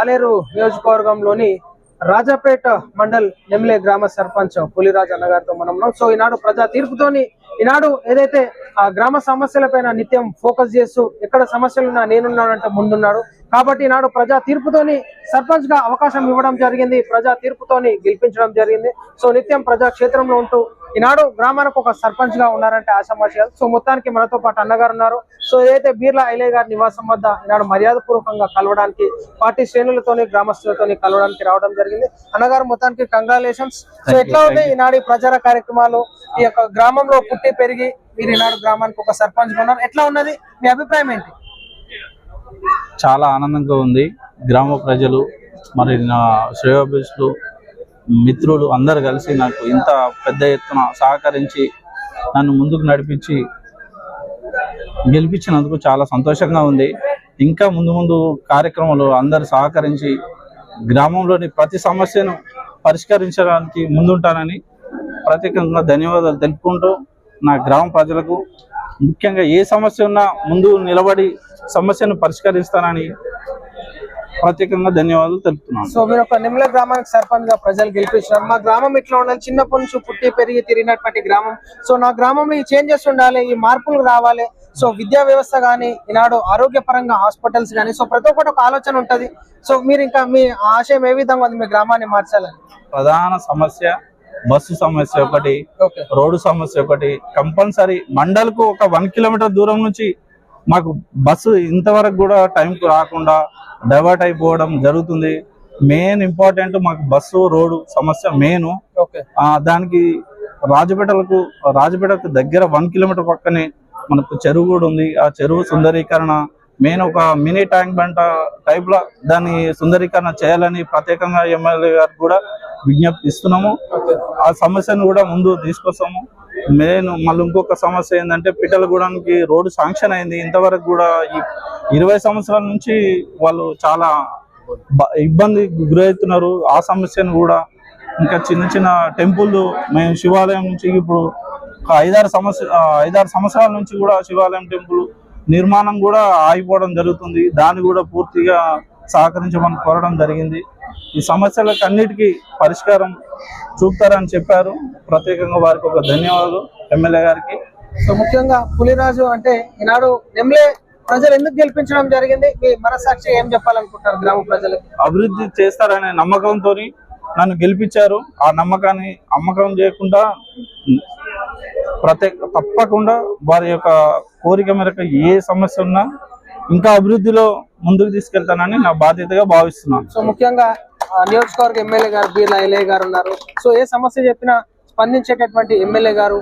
ఆలేరు నియోజకవర్గంలోని రాజాపేట మండల్ నెమ్లే గ్రామ సర్పంచ్ పులిరాజ్ అన్నగారితో మనం సో ఈనాడు ప్రజా తీర్పుతోని ఈనాడు ఏదైతే ఆ గ్రామ సమస్యలపైన నిత్యం ఫోకస్ చేస్తూ ఎక్కడ సమస్యలున్నా నేనున్నానంటే ముందున్నాడు. కాబట్టి ఈనాడు ప్రజా తీర్పుతోని సర్పంచ్గా అవకాశం ఇవ్వడం జరిగింది. ప్రజా తీర్పుతోని గెలిపించడం జరిగింది. సో నిత్యం ప్రజా క్షేత్రంలో ఉంటూ ఈనాడు గ్రామానికి ఒక సర్పంచ్గా ఉన్నారంటే ఆశామాషి కాదు. సో మొత్తానికి మనతో పాటు అన్నగారు ఉన్నారు. సో ఏదైతే బీర్లా ఐలే గారి నివాసం వద్ద ఈనాడు మర్యాద పూర్వకంగా కలవడానికి పార్టీ శ్రేణులతోని గ్రామస్తులతోని కలవడానికి రావడం జరిగింది. అన్నగారు మొత్తానికి కంగ్రాచులేషన్స్ సో ఎట్లా ఉంది ఈనాడు ప్రచార కార్యక్రమాలు? ఈ యొక్క గ్రామంలో పుట్టి పెరిగి మీరు ఈనాడు గ్రామానికి ఒక సర్పంచ్గా ఉన్నారు. ఎట్లా ఉన్నది? మీ అభిప్రాయం ఏంటి? చాలా ఆనందంగా ఉంది. గ్రామ ప్రజలు మరి నా శ్రేయోభిస్తులు మిత్రులు అందరు కలిసి నాకు ఇంత పెద్ద ఎత్తున సహకరించి నన్ను ముందుకు నడిపించి గెలిపించినందుకు చాలా సంతోషంగా ఉంది. ఇంకా ముందు ముందు కార్యక్రమాలు అందరు సహకరించి గ్రామంలోని ప్రతి సమస్యను పరిష్కరించడానికి ముందుంటానని ప్రత్యేకంగా ధన్యవాదాలు తెలుపుకుంటూ నా గ్రామ ప్రజలకు ముఖ్యంగా ఏ సమస్య ఉన్నా ముందు నిలబడి సమస్యను పరిష్కరిస్తానని ప్రత్యేకంగా ధన్యవాదాలు తెలుపుతున్నాను. సో మీరు ఒక నిమ్ల గ్రామానికి సర్పంచ్గా ప్రజలు గెలిపించారు మా గ్రామం ఇట్లా ఉండాలి చిన్నప్పటి నుంచి పుట్టి పెరిగి తిరిగినటువంటి గ్రామం. సో నా గ్రామంలో ఈ చేంజెస్ ఉండాలి ఈ మార్పులు రావాలి. సో విద్యా వ్యవస్థ కానీ ఈనాడు ఆరోగ్యపరంగా హాస్పిటల్స్ కానీ సో ప్రతి ఒక్కటి ఒక ఆలోచన ఉంటది. సో మీరు ఇంకా మీ ఆశయం ఏ విధంగా ఉంది మీ గ్రామాన్ని మార్చాలని? ప్రధాన సమస్య బస్సు సమస్య ఒకటి రోడ్డు సమస్య ఒకటి. కంపల్సరీ మండల్కు ఒక వన్ కిలోమీటర్ దూరం నుంచి మాకు బస్సు ఇంతవరకు కూడా టైంకు రాకుండా డైవర్ట్ అయిపోవడం జరుగుతుంది. మెయిన్ ఇంపార్టెంట్ మాకు బస్సు రోడ్డు సమస్య మెయిన్ దానికి రాజపేటలకు రాజపేటకు దగ్గర వన్ కిలోమీటర్ పక్కనే మనకు చెరువు కూడా ఉంది. ఆ చెరువు సుందరీకరణ మెయిన్ ఒక మినీ ట్యాంక్ బంట టైప్లో దాన్ని సుందరీకరణ చేయాలని ప్రత్యేకంగా ఎమ్మెల్యే గారు కూడా విజ్ఞప్తి ఇస్తున్నాము. ఆ సమస్యను కూడా ముందు తీసుకొస్తాము. మెయిన్ మళ్ళీ ఇంకొక సమస్య ఏంటంటే పిట్టలగూడానికి రోడ్డు శాంక్షన్ అయింది. ఇంతవరకు కూడా ఇరవై సంవత్సరాల నుంచి వాళ్ళు చాలా బ- ఇబ్బంది గురవుతున్నారు. ఆ సమస్యను కూడా ఇంకా చిన్న చిన్న టెంపుల్ మేము శివాలయం నుంచి ఇప్పుడు ఐదారు సంవత్సర ఐదారు సంవత్సరాల నుంచి కూడా శివాలయం టెంపుల్ నిర్మాణం కూడా ఆగిపోవడం జరుగుతుంది. దాన్ని కూడా పూర్తిగా సహకరించమని కోరడం జరిగింది. ఈ సమస్యలకు అన్నిటికీ పరిష్కారం చూపుతారని చెప్పారు. ప్రత్యేకంగా వారికి ఒక ధన్యవాదాలు ఎమ్మెల్యే గారికి. సో ముఖ్యంగా పులిరాజు అంటే ఈనాడు నెమ్లే ప్రజలు ఎందుకు గెలిపించడం జరిగింది? మీ మనసాక్షి ఏం చెప్పాలనుకుంటారు గ్రామ ప్రజలకు? అభివృద్ధి చేస్తారనే నమ్మకంతో నన్ను గెలిపించారు. ఆ నమ్మకాన్ని అమ్మకం చేయకుండా ప్రత్యేక తప్పకుండా వారి యొక్క కోరిక మేరకు ఏ సమస్య ఉన్నా ఇంకా అభివృద్ధిలో ముందుకు తీసుకెళ్తానని నా బాధ్యతగా భావిస్తున్నాను. సో ముఖ్యంగా నియోజకవర్గ ఎమ్మెల్యే గారు బీర్లా ఎల్ఏ గారు ఉన్నారు. సో ఏ సమస్య చెప్పినా స్పందించేటటువంటి ఎమ్మెల్యే గారు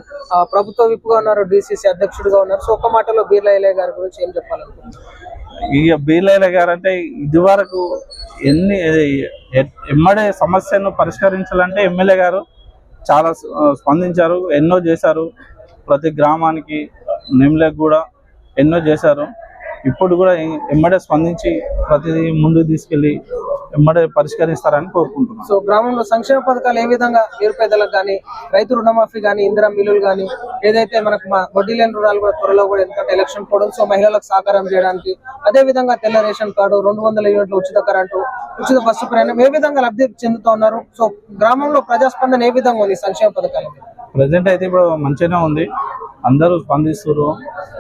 ప్రభుత్వ విప్పుగా ఉన్నారు డిసిసి అధ్యక్షుడిగా ఉన్నారు. సో ఒక మాటలో బీర్లా ఎల్ఏ గారి గురించి ఏం చెప్పాలనుకుంటున్నారు? ఇక బీలైల గారు అంటే ఇదివరకు ఎన్ని ఎమ్మడే సమస్యను పరిష్కరించాలంటే ఎమ్మెల్యే గారు చాలా స్పందించారు ఎన్నో చేశారు. ప్రతి గ్రామానికి నిమ్లకు కూడా ఎన్నో చేశారు. ఇప్పుడు కూడా ఎమ్మడే స్పందించి ప్రతిదీ ముందుకు తీసుకెళ్ళి ఎమ్మడే పరిష్కరిస్తారని కోరుకుంటున్నాను సో గ్రామంలో సంక్షేమ పథకాలు ఏ విధంగా నిరుపేదలకు కానీ రైతు రుణమాఫీ కానీ ఇందిరా మిల్లులు కానీ ఏదైతే మనకు మా వడ్డీ లేని రుణాలు కూడా త్వరలో కూడా ఎందుకంటే ఎలక్షన్ పోవడం సో మహిళలకు సహకారం చేయడానికి అదే విధంగా తెల్ల రేషన్ కార్డు రెండు వందల యూనిట్ల ఉచిత కరెంటు ఉచిత బస్సు ప్రయాణం ఏ విధంగా లబ్ధి చెందుతూ ఉన్నారు? సో గ్రామంలో ప్రజాస్పందన ఏ విధంగా ఉంది సంక్షేమ పథకాల? ప్రజెంట్ అయితే ఇప్పుడు మంచిగానే ఉంది. అందరూ స్పందిస్తున్నారు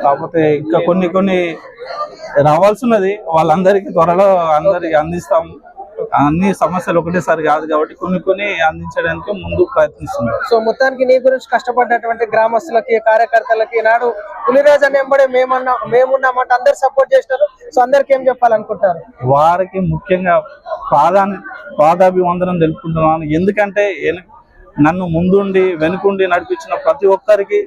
కాకపోతే ఇంకా కొన్ని కొన్ని రావాల్సి ఉన్నది వాళ్ళందరికీ త్వరలో అందరికి అందిస్తాము అన్ని సమస్యలు ఒకటేసారి కాదు కాబట్టి కొన్ని కొన్ని అందించడానికి ముందు ప్రయత్నిస్తున్నాం. సో మొత్తానికి నీ గురించి కష్టపడ్డటువంటి గ్రామస్తులకి కార్యకర్తలకి నాడు పులిరాజు అనే ఎంబడే మేమన్నా మేమున్నామంటే అందరు సపోర్ట్ చేస్తారు సో అందరికి ఏం చెప్పాలనుకుంటారు? వారికి ముఖ్యంగా పాదాన్ని పాదాభివందనం తెలుపుకుంటున్నాను. ఎందుకంటే నన్ను ముందుండి వెనుకుండి నడిపించిన ప్రతి ఒక్కరికి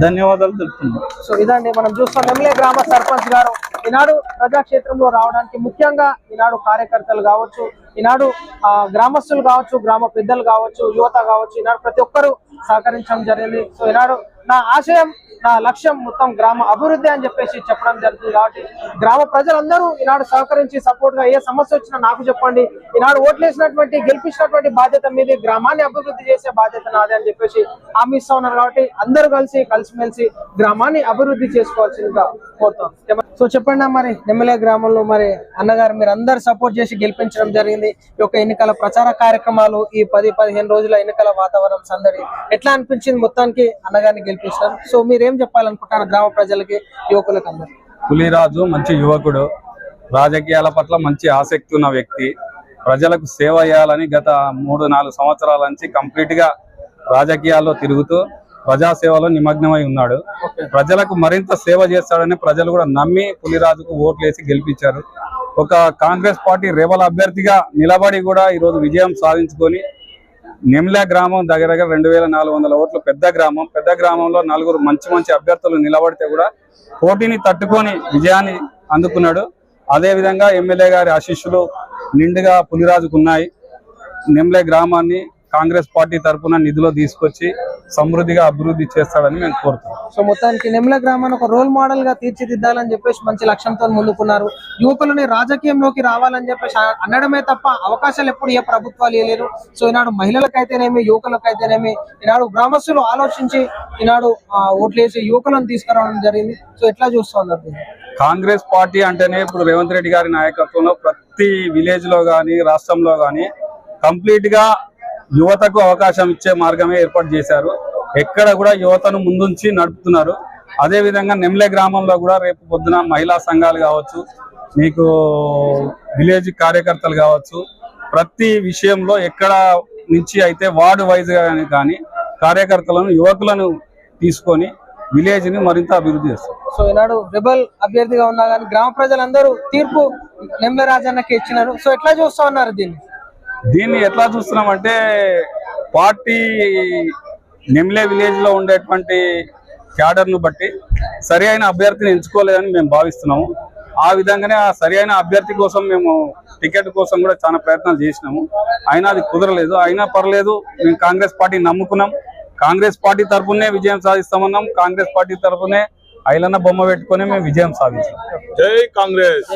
ధన్యవాదాలు తెలుపుతున్నాను. సో ఇదండి మనం చూస్తాం ఎమ్మెల్యే గ్రామ సర్పంచ్ గారు. ఈనాడు ప్రజాక్షేత్రంలో రావడానికి ముఖ్యంగా ఈనాడు కార్యకర్తలు కావచ్చు ఈనాడు ఆ, గ్రామస్తులు కావచ్చు గ్రామ పెద్దలు కావచ్చు యువత కావచ్చు ఈనాడు ప్రతి ఒక్కరు సహకరించడం జరిగింది. సో ఈనాడు నా ఆశయం నా లక్ష్యం మొత్తం గ్రామ అభివృద్ధి అని చెప్పేసి చెప్పడం జరుగుతుంది కాబట్టి గ్రామ ప్రజలందరూ ఈనాడు సహకరించి సపోర్ట్గా ఏ సమస్య వచ్చినా నాకు చెప్పండి. ఈనాడు ఓట్లేసినటువంటి గెలిపించినటువంటి బాధ్యత మీది. గ్రామాన్ని అభివృద్ధి చేసే బాధ్యత నాదే అని చెప్పేసి హామీ ఇస్తా ఉన్నారు కాబట్టి అందరూ కలిసి కలిసిమెలిసి గ్రామాన్ని అభివృద్ధి చేసుకోవాల్సిందిగా కోరుతాం సో చెప్పండి మరి నెమ్మలే గ్రామంలో మరి అన్నగారు మీరు అందరు సపోర్ట్ చేసి గెలిపించడం జరిగింది. ఈ యొక్క ఎన్నికల ప్రచార కార్యక్రమాలు ఈ పది పదిహేను రోజుల ఎన్నికల వాతావరణం సందడి ఎట్లా అనిపించింది మొత్తానికి అన్నగారిని గెలిపించడం? సో మీరు ఏం చెప్పాలనుకుంటారు గ్రామ ప్రజలకి యువకులకు అందరు? పులిరాజు మంచి యువకుడు. రాజకీయాల పట్ల మంచి ఆసక్తి ఉన్న వ్యక్తి. ప్రజలకు సేవ చేయాలని గత మూడు నాలుగు సంవత్సరాల నుంచి కంప్లీట్గా రాజకీయాల్లో తిరుగుతూ ప్రజాసేవలో నిమగ్నమై ఉన్నాడు. ప్రజలకు మరింత సేవ చేస్తాడని ప్రజలు కూడా నమ్మి పులిరాజుకు ఓట్లేసి గెలిపించారు. ఒక కాంగ్రెస్ పార్టీ రేవల అభ్యర్థిగా నిలబడి కూడా ఈరోజు విజయం సాధించుకొని నిమ్లా గ్రామం దగ్గర దగ్గర రెండు వేల నాలుగు వందల ఓట్లు పెద్ద గ్రామం. పెద్ద గ్రామంలో నలుగురు మంచి మంచి అభ్యర్థులు నిలబడితే కూడా పోటీని తట్టుకొని విజయాన్ని అందుకున్నాడు. అదే విధంగా ఎమ్మెల్యే గారి ఆశీస్సులు నిండుగా పులిరాజుకున్నాయి నెమ్లే నిమ్లే గ్రామాన్ని కాంగ్రెస్ పార్టీ తరఫున నిధులు తీసుకొచ్చి సమృద్ధిగా అభివృద్ధి చేస్తాడని మేము కోరుతున్నాం. సో మొత్తానికి నెమ్ల గ్రామాన్ని ఒక రోల్ మోడల్గా తీర్చిదిద్దాలని చెప్పేసి మంచి లక్ష్యంతో ముందుకున్నారు. యువకులని రాజకీయంలోకి రావాలని చెప్పేసి అనడమే తప్ప అవకాశాలు ఎప్పుడు ఏ ప్రభుత్వాలు ఇవ్వలేరు సో ఈనాడు మహిళలకైతేనేమి యువకులకైతేనేమి ఈనాడు గ్రామస్తులు ఆలోచించి ఈనాడు ఓట్లేసి యువకులను తీసుకురావడం జరిగింది. సో ఎట్లా చూస్తా ఉన్నారు దీన్ని? కాంగ్రెస్ పార్టీ అంటేనే ఇప్పుడు రేవంత్ రెడ్డి గారి నాయకత్వంలో ప్రతి విలేజ్లో గాని రాష్ట్రంలో గాని కంప్లీట్గా యువతకు అవకాశం ఇచ్చే మార్గమే ఏర్పాటు చేశారు. ఎక్కడ కూడా యువతను ముందుంచి నడుపుతున్నారు. అదే విధంగా నెమ్లే గ్రామంలో కూడా రేపు పొద్దున మహిళా సంఘాలు కావచ్చు మీకు విలేజ్ కార్యకర్తలు కావచ్చు ప్రతి విషయంలో ఎక్కడ నుంచి అయితే వార్డు వైజ్ కానీ కార్యకర్తలను యువకులను తీసుకొని విలేజ్ని మరింత అభివృద్ధి చేస్తారు. సో ఈనాడు రెబల్ అభ్యర్థిగా ఉన్నా కానీ గ్రామ ప్రజలందరూ తీర్పు నెమ్ల రాజన్నకి ఇచ్చినారు. సో ఎట్లా చూస్తా ఉన్నారు దీన్ని? దీన్ని ఎట్లా చూస్తున్నామంటే పార్టీ నిమ్లే విలేజ్లో ఉండేటువంటి క్యాడర్ను బట్టి సరి అయిన అభ్యర్థిని ఎంచుకోలేదని మేము భావిస్తున్నాము. ఆ విధంగానే ఆ సరి అయిన అభ్యర్థి కోసం మేము టికెట్ కోసం కూడా చాలా ప్రయత్నాలు చేసినాము. అయినా అది కుదరలేదు. అయినా పర్లేదు మేము కాంగ్రెస్ పార్టీ నమ్ముకున్నాం. కాంగ్రెస్ పార్టీ తరఫునే విజయం సాధిస్తామన్నాం. కాంగ్రెస్ పార్టీ తరఫునే ఐలన్న బొమ్మ పెట్టుకొని మేము విజయం సాధించాం. జై కాంగ్రెస్!